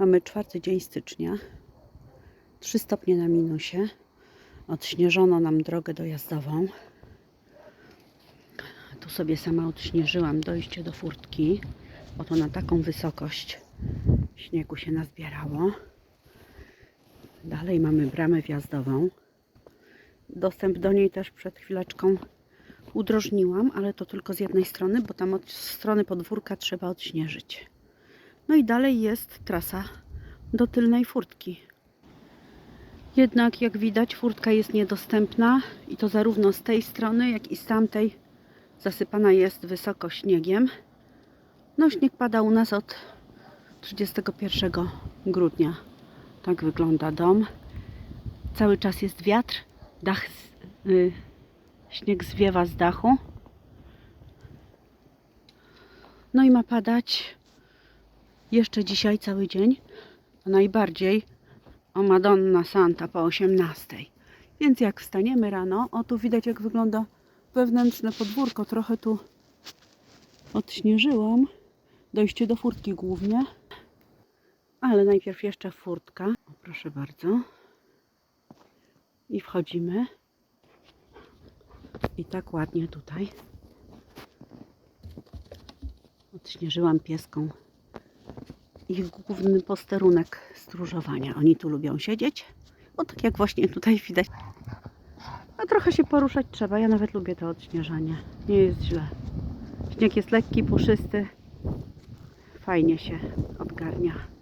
Mamy czwarty dzień stycznia. 3 stopnie na minusie. Odśnieżono nam drogę dojazdową. Tu sobie sama odśnieżyłam dojście do furtki. Oto na taką wysokość śniegu się nazbierało. Dalej mamy bramę wjazdową. Dostęp do niej też przed chwileczką udrożniłam, ale to tylko z jednej strony, bo tam od strony podwórka trzeba odśnieżyć. No i dalej jest trasa do tylnej furtki. Jednak jak widać furtka jest niedostępna i to zarówno z tej strony, jak i z tamtej zasypana jest wysoko śniegiem. No śnieg pada u nas od 31 grudnia. Tak wygląda dom. Cały czas jest wiatr, dach, y, śnieg zwiewa z dachu. No i ma padać jeszcze dzisiaj cały dzień, a najbardziej o Madonna Santa po 18. Więc jak wstaniemy rano, o tu widać jak wygląda wewnętrzne podwórko. Trochę tu odśnieżyłam. Dojście do furtki głównie. Ale najpierw jeszcze furtka. O, proszę bardzo. I wchodzimy. I tak ładnie tutaj. Odśnieżyłam pieską ich główny posterunek stróżowania. Oni tu lubią siedzieć, bo tak jak właśnie tutaj widać. A trochę się poruszać trzeba. Ja nawet lubię to odśnieżanie. Nie jest źle. Śnieg jest lekki, puszysty. Fajnie się odgarnia.